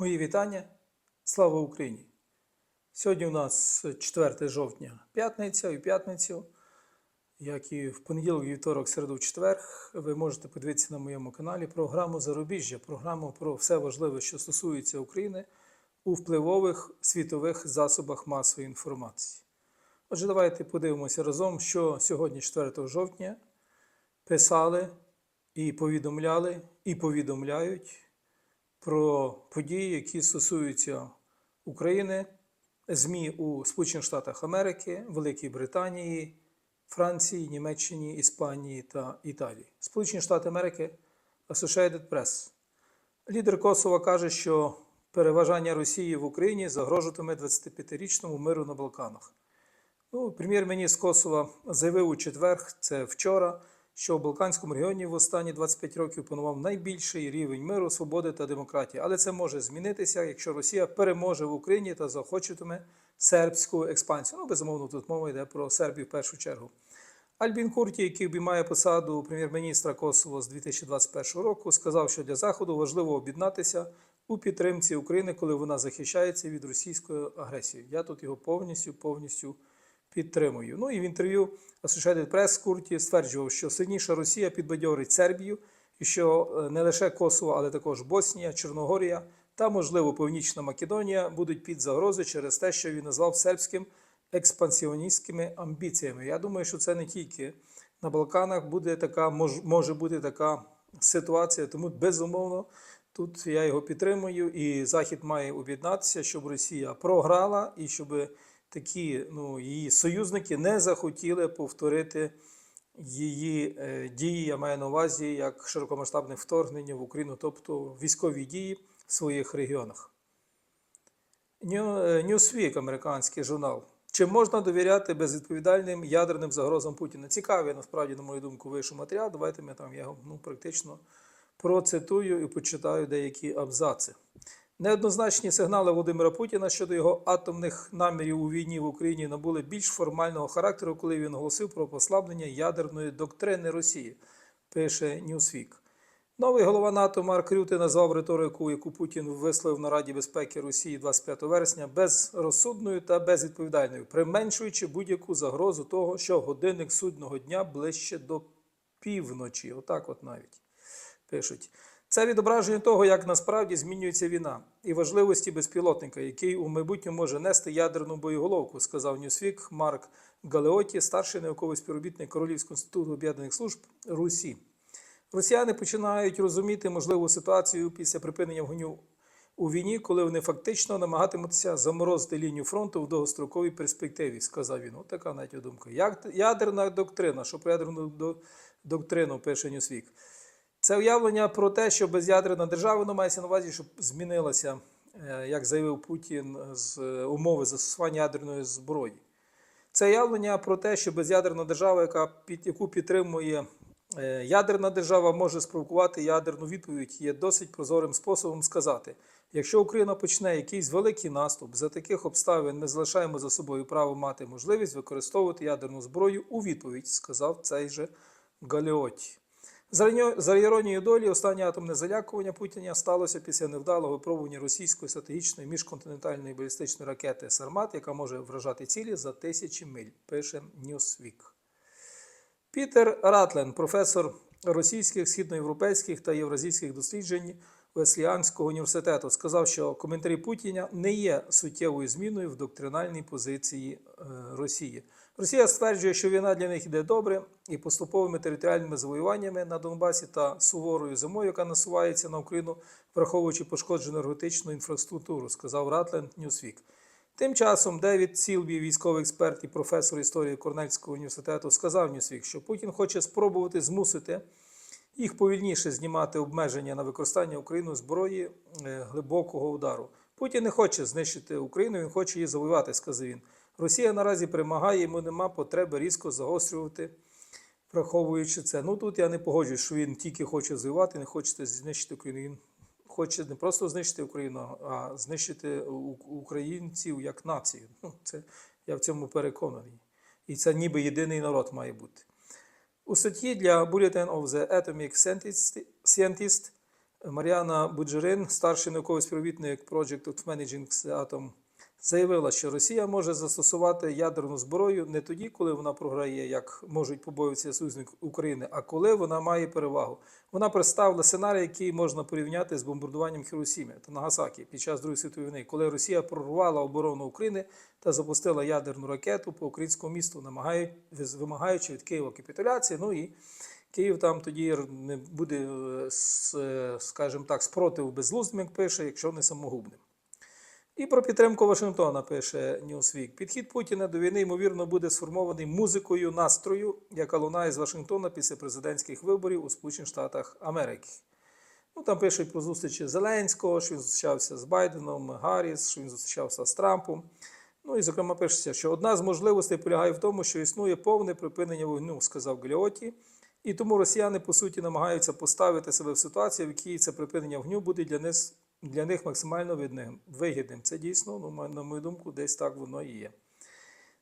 Мої вітання. Слава Україні! Сьогодні у нас 4 жовтня, п'ятниця, і п'ятницю, як і в понеділок, вівторок, середу, четвер, ви можете подивитися на моєму каналі програму Зарубіжжя, програму про все важливе, що стосується України у впливових світових засобах масової інформації. Отже, давайте подивимося разом, що сьогодні, 4 жовтня, писали і повідомляли, і повідомляють про події, які стосуються України, ЗМІ у Сполучених Штатах Америки, Великій Британії, Франції, Німеччині, Іспанії та Італії. Сполучені Штати Америки, Associated Press. Лідер Косова каже, що переважання Росії в Україні загрожуватиме 25-річному миру на Балканах. Ну, прем'єр-міністр Косова заявив у четвер, це вчора, що в Балканському регіоні в останні 25 років панував найбільший рівень миру, свободи та демократії. Але це може змінитися, якщо Росія переможе в Україні та захочетиме сербську експансію. Ну, безумовно, тут мова йде про Сербію в першу чергу. Альбін Курті, який обіймає посаду прем'єр-міністра Косово з 2021 року, сказав, що для Заходу важливо об'єднатися у підтримці України, коли вона захищається від російської агресії. Я тут його повністю повністю підтримую. Ну і в інтерв'ю Associated Press Курті стверджував, що сильніша Росія підбадьорить Сербію, і що е, не лише Косово, але також Боснія, Чорногорія та, можливо, Північна Македонія будуть під загрозою через те, що він назвав сербським експансіоністськими амбіціями. Я думаю, що це не тільки на Балканах буде така, мож, може бути така ситуація, тому безумовно. Тут я його підтримую, і Захід має об'єднатися, щоб Росія програла і щоб такі ну, її союзники не захотіли повторити її е, дії, я маю на увазі як широкомасштабне вторгнення в Україну, тобто військові дії в своїх регіонах. Е, Newsweek, американський журнал. Чи можна довіряти безвідповідальним ядерним загрозам Путіна? Цікавий, насправді, на мою думку, вийшов матеріал. Давайте ми там його ну, практично процитую і почитаю деякі абзаци. Неоднозначні сигнали Володимира Путіна щодо його атомних намірів у війні в Україні набули більш формального характеру, коли він оголосив про послаблення ядерної доктрини Росії, пише Newsweek. Новий голова НАТО Марк Рюте назвав риторику, яку Путін висловив на Раді безпеки Росії 25 вересня, безрозсудною та безвідповідальною, применшуючи будь-яку загрозу того, що годинник судного дня ближче до півночі. Отак, от навіть пишуть. Це відображення того, як насправді змінюється війна і важливості безпілотника, який у майбутньому може нести ядерну боєголовку, сказав Ньюсвік Марк Галеоті, старший науковий співробітник Королівського інституту об'єднаних служб Русі. Росіяни починають розуміти можливу ситуацію після припинення вогню у війні, коли вони фактично намагатимуться заморозити лінію фронту в довгостроковій перспективі, сказав він. От така навіть думка. Як ядерна доктрина, що про ядерну доктрину пише Ньюсвік. Це уявлення про те, що без'ядерна держава, воно мається на увазі, щоб змінилася, е, як заявив Путін, з е, умови застосування ядерної зброї. Це уявлення про те, що без'ядерна держава, яка під яку підтримує е, ядерна держава, може спровокувати ядерну відповідь, є досить прозорим способом сказати: якщо Україна почне якийсь великий наступ, за таких обставин ми залишаємо за собою право мати можливість використовувати ядерну зброю у відповідь, сказав цей же Галіоті. За іронією долі, останнє атомне залякування Путіна сталося після невдалого випробування російської стратегічної міжконтинентальної балістичної ракети Сармат, яка може вражати цілі за тисячі миль, пише Ньюсвік. Пітер Ратлен, професор російських, східноєвропейських та євразійських досліджень Весліанського університету, сказав, що коментарі Путіна не є суттєвою зміною в доктринальній позиції е, Росії. Росія стверджує, що війна для них йде добре, і поступовими територіальними завоюваннями на Донбасі та суворою зимою, яка насувається на Україну, враховуючи пошкоджену енергетичну інфраструктуру, сказав Ратлен Ньюсвік. Тим часом Девід Сілбі, військовий експерт і професор історії Корнельського університету, сказав Ньюсвік, що Путін хоче спробувати змусити їх повільніше знімати обмеження на використання Україною зброї е, глибокого удару. Путін не хоче знищити Україну, він хоче її завоювати, сказав він. Росія наразі перемагає, йому нема потреби різко загострювати, враховуючи це. Ну тут я не погоджуюсь, що він тільки хоче завоювати, не хоче знищити Україну. Він хоче не просто знищити Україну, а знищити українців як націю. Ну, це, я в цьому переконаний. І це ніби єдиний народ має бути. У статті для Bulletin of the Atomic Scientist- Маріана Буджерин, старший науковий співробітник Project of Managing the Atom, заявила, що Росія може застосувати ядерну зброю не тоді, коли вона програє, як можуть побоюватися союзники України, а коли вона має перевагу. Вона представила сценарій, який можна порівняти з бомбардуванням Хіросіми та Нагасакі під час Другої світової війни, коли Росія прорвала оборону України та запустила ядерну ракету по українському місту, вимагаючи від Києва капітуляції. Ну і Київ там тоді не буде, е, е, скажімо так, спротиву безглуздим, як пише, якщо не самогубним. І про підтримку Вашингтона пише Newsweek. Підхід Путіна до війни, ймовірно, буде сформований музикою настрою, яка лунає з Вашингтона після президентських виборів у Сполучених Штатах Америки. Ну, там пишуть про зустрічі Зеленського, що він зустрічався з Байденом, Гарріс, що він зустрічався з Трампом. Ну і, зокрема, пишеться, що одна з можливостей полягає в тому, що існує повне припинення вогню, сказав Галіоті. І тому росіяни, по суті, намагаються поставити себе в ситуацію, в якій це припинення вогню буде для них, для них максимально видним- вигідним. Це дійсно, ну, на мою думку, десь так воно і є.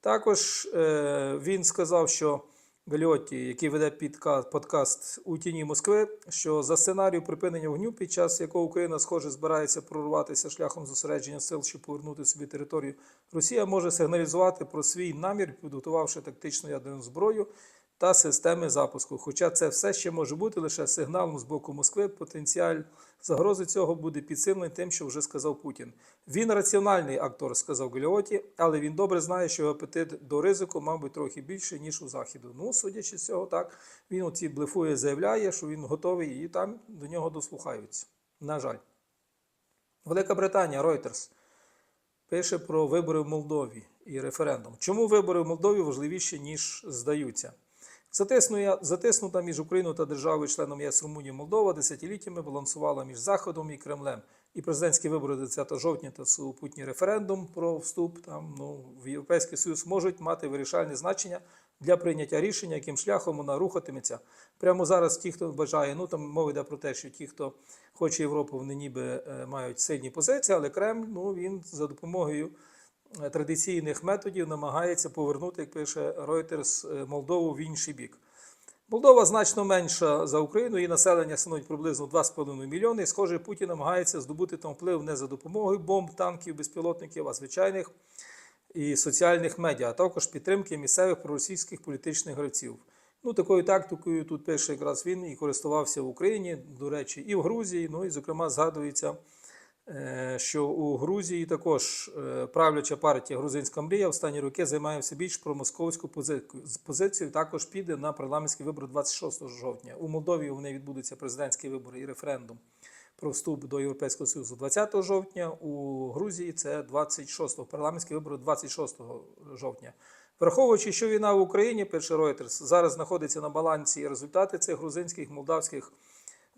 Також е, він сказав, що Гальотті, який веде підка- подкаст у тіні Москви, що за сценарію припинення вогню, під час якого Україна, схоже, збирається прорватися шляхом зосередження сил, щоб повернути собі територію, Росія може сигналізувати про свій намір, підготувавши тактичну ядерну зброю та системи запуску. Хоча це все ще може бути лише сигналом з боку Москви, потенціаль загрози цього буде підсилений тим, що вже сказав Путін. Він раціональний актор, сказав Галіоті, але він добре знає, що його апетит до ризику, мабуть, трохи більше, ніж у Заходу. Ну, судячи з цього, так, він оці блефує, заявляє, що він готовий, і там до нього дослухаються. На жаль. Велика Британія, Reuters, пише про вибори в Молдові і референдум. Чому вибори в Молдові важливіші, ніж здаються? Затиснута між Україною та державою-членом ЄС Румунії Молдова десятиліттями балансувала між Заходом і Кремлем. І президентські вибори 20 жовтня та супутній референдум про вступ там, ну, в Європейський Союз можуть мати вирішальне значення для прийняття рішення, яким шляхом вона рухатиметься. Прямо зараз ті, хто бажає, ну там мова йде про те, що ті, хто хоче Європу, вони ніби е, мають сильні позиції, але Кремль ну, він за допомогою традиційних методів намагається повернути, як пише Reuters, е, Молдову в інший бік. Молдова значно менша за Україну, її населення становить приблизно 2,5 мільйони. Схоже, Путін намагається здобути там вплив не за допомогою бомб, танків, безпілотників, а звичайних і соціальних медіа, а також підтримки місцевих проросійських політичних гравців. Ну, такою тактикою тут пише якраз він і користувався в Україні, до речі, і в Грузії. Ну і, зокрема, згадується, що у Грузії також е, правляча партія Грузинська мрія в останні роки займає все більш промосковську пози- позицію. Також піде на парламентські вибори 26 жовтня. У Молдові вони відбудуться президентські вибори і референдум про вступ до Європейського Союзу 20 жовтня. У Грузії це 26 парламентські вибори 26 жовтня. Враховуючи, що війна в Україні, пише Reuters, зараз знаходиться на балансі результати цих грузинських молдавських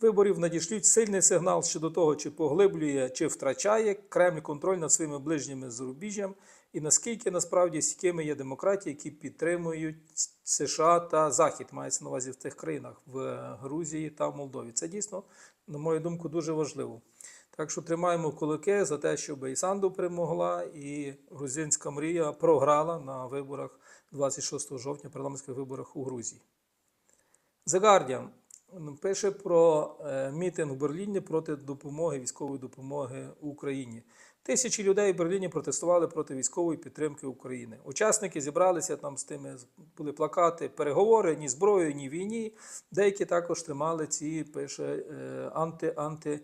виборів надішлють сильний сигнал щодо того, чи поглиблює, чи втрачає Кремль контроль над своїми ближніми зарубіжжям, і наскільки насправді стійкими є демократії, які підтримують США та Захід, мається на увазі в тих країнах в Грузії та Молдові. Це дійсно, на мою думку, дуже важливо. Так що тримаємо кулаки за те, щоб і Санду перемогла, і грузинська мрія програла на виборах 26 жовтня, парламентських виборах у Грузії. The Guardian пише про е, мітинг в Берліні проти допомоги, військової допомоги Україні. Тисячі людей в Берліні протестували проти військової підтримки України. Учасники зібралися там з тими, були плакати, переговори ні зброю, ні війні. Деякі також тримали ці, пише, е, анти, анти,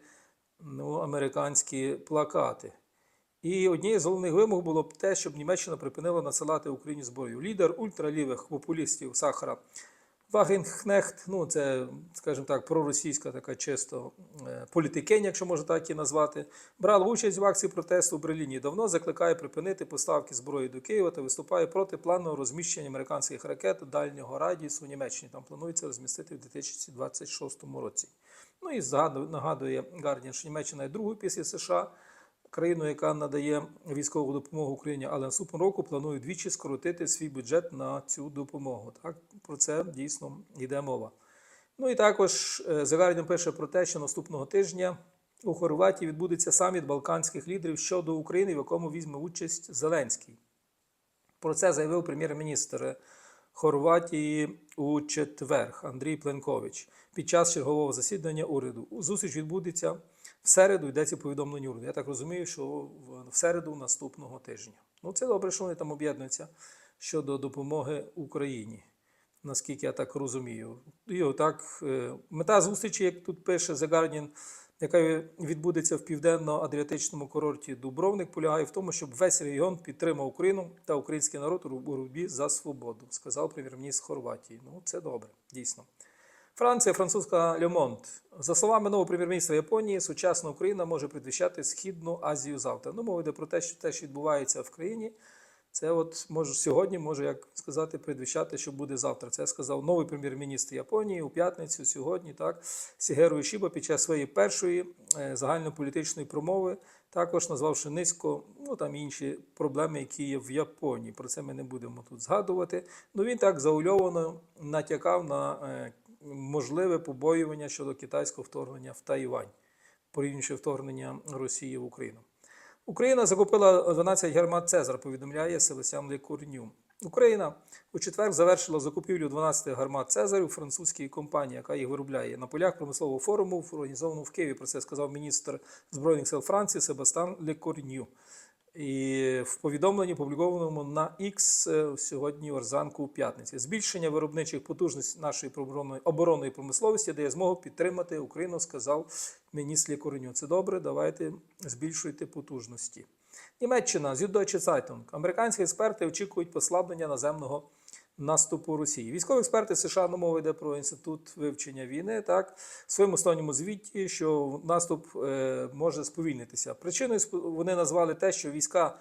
ну, американські плакати. І однією з головних вимог було б те, щоб Німеччина припинила надсилати Україні зброю. Лідер ультралівих популістів Сахара Вагенхнехт, ну це, скажімо так, проросійська така чисто е, політикиня, якщо можна так і назвати, брала участь в акції протесту в Берліні. Давно закликає припинити поставки зброї до Києва та виступає проти планового розміщення американських ракет дальнього радіусу в Німеччині. Там планується розмістити в 2026 році. Ну і нагадує Гардіан, що Німеччина є другою після США країною, яка надає військову допомогу Україні, але наступного року планує двічі скоротити свій бюджет на цю допомогу. Так про це дійсно йде мова. Ну і також е, Guardian пише про те, що наступного тижня у Хорватії відбудеться саміт балканських лідерів щодо України, в якому візьме участь Зеленський. Про це заявив прем'єр-міністр Хорватії у четвер. Андрій Пленкович під час чергового засідання уряду. Зустріч відбудеться в середу. Йдеться повідомлення уряду. Я так розумію, що в- середу наступного тижня. Ну це добре, що вони там об'єднуються щодо допомоги Україні. Наскільки я так розумію, і отак е, мета зустрічі, як тут пише The Guardian, яка відбудеться в південно-адріатичному курорті Дубровник, полягає в тому, щоб весь регіон підтримав Україну та український народ у боротьбі за свободу, сказав прем'єр-міністр Хорватії. Ну, це добре, дійсно. Франція, французька Льомонт. За словами нового прем'єр-міністра Японії, сучасна Україна може предвіщати Східну Азію завтра. Ну, мова йде про те, що те, що відбувається в країні, це от може сьогодні, може як сказати, предвіщати, що буде завтра. Це сказав новий прем'єр-міністр Японії у п'ятницю, сьогодні, так, Сігеру Ішіба під час своєї першої е, загальнополітичної промови, також назвавши низько, ну там інші проблеми, які є в Японії. Про це ми не будемо тут згадувати. Ну він так заульовано натякав на е, можливе побоювання щодо китайського вторгнення в Тайвань, порівнюючи вторгнення Росії в Україну. Україна закупила 12 гармат Цезар, повідомляє Селесян Лекурню. Україна у четвер завершила закупівлю 12 гармат Цезарів французькій компанії, яка їх виробляє на полях промислового форуму, організованого в Києві. Про це сказав міністр збройних сил Франції Себастан Лекорню. І в повідомленні, опублікованому на X е, сьогодні Орзанку у п'ятниці. Збільшення виробничих потужностей нашої оборонної, промисловості дає змогу підтримати Україну, сказав міністр Кореню. Це добре, давайте збільшуйте потужності. Німеччина Süddeutsche Zeitung. Американські експерти очікують послаблення наземного наступу Росії. Військові експерти США, на мова йде про інститут вивчення війни, так в своєму останньому звіті, що наступ е, може сповільнитися. Причиною вони назвали те, що війська.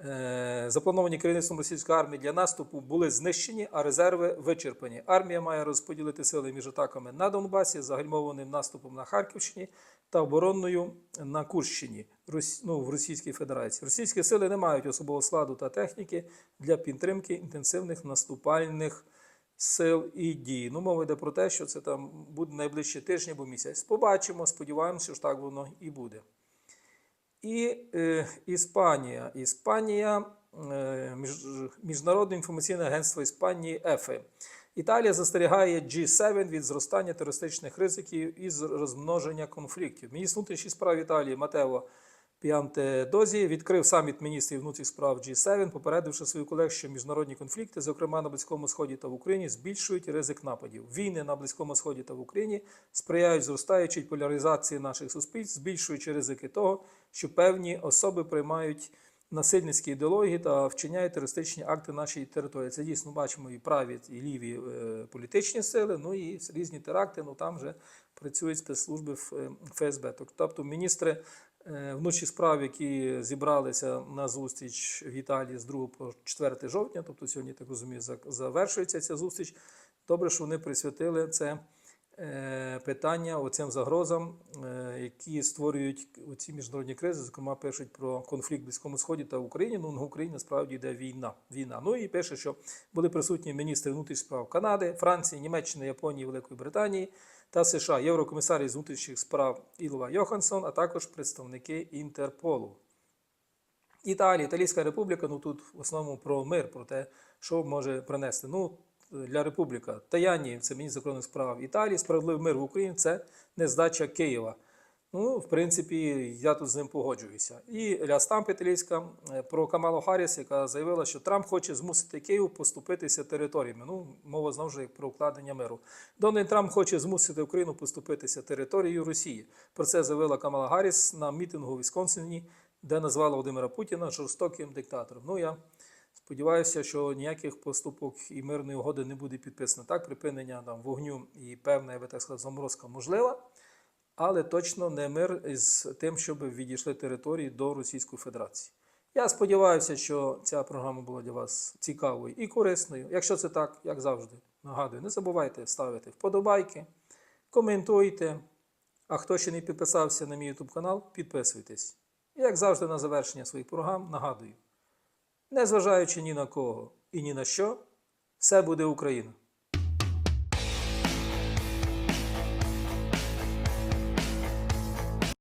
Е, Заплановані керівництвом російської армії для наступу були знищені, а резерви вичерпані. Армія має розподілити сили між атаками на Донбасі, загальмованим наступом на Харківщині та оборонною на Курщині ну, в Російській Федерації. Російські сили не мають особового складу та техніки для підтримки інтенсивних наступальних сил і дій. Ну, мова йде про те, що це там буде найближчі тижні або місяць. Побачимо, сподіваємося, що так воно і буде. І е, Іспанія. Іспанія, е, між, Міжнародне інформаційне агентство Іспанії ЕФЕ. Італія застерігає G7 від зростання терористичних ризиків і розмноження конфліктів. Міністр внутрішніх справ Італії Матео Піантедозі відкрив саміт міністрів внутрішніх справ G7, попередивши своїх колег, що міжнародні конфлікти, зокрема на Близькому Сході та в Україні, збільшують ризик нападів. Війни на Близькому Сході та в Україні сприяють зростаючій поляризації наших суспільств, збільшуючи ризики того, що певні особи приймають насильницькі ідеології та вчиняють терористичні акти на нашій території. Це дійсно бачимо і праві, і ліві е, політичні сили, ну і різні теракти. Ну там вже працюють спецслужби е, ФСБ. Тобто міністри е, внутрішніх справ, які зібралися на зустріч в Італії з 2 по 4 жовтня, тобто сьогодні, так розумію, за- завершується ця зустріч. Добре, що вони присвятили це питання оцим загрозам, е, які створюють ці міжнародні кризи. Зокрема, пишуть про конфлікт в Близькому Сході та Україні. Ну, на Україні насправді йде війна. війна. Ну і пише, що були присутні міністри внутрішніх справ Канади, Франції, Німеччини, Японії, Великої Британії та США, єврокомісарій з внутрішніх справ Ілова Йоханссон, а також представники Інтерполу. Італія, Італійська республіка, ну тут в основному про мир, про те, що може принести. Ну, для республіка. Таяні, це міністр закордонних справ Італії, справедливий мир в Україні це не здача Києва. Ну, в принципі, я тут з ним погоджуюся. І Ля Стамп італійська е, про Камалу Харріс, яка заявила, що Трамп хоче змусити Київ поступитися територіями. Ну, мова знову ж про укладення миру. Дональд Трамп хоче змусити Україну поступитися територією Росії. Про це заявила Камала Гарріс на мітингу у Вісконсині, де назвала Володимира Путіна жорстоким диктатором. Ну, я Сподіваюся, що ніяких поступок і мирної угоди не буде підписано. Так, припинення там, вогню і певна, я би так сказав, заморозка можлива, але точно не мир із тим, щоб відійшли території до Російської Федерації. Я сподіваюся, що ця програма була для вас цікавою і корисною. Якщо це так, як завжди, нагадую, не забувайте ставити вподобайки, коментуйте. А хто ще не підписався на мій YouTube канал, підписуйтесь. І як завжди, на завершення своїх програм нагадую. Незважаючи ні на кого і ні на що, все буде Україна.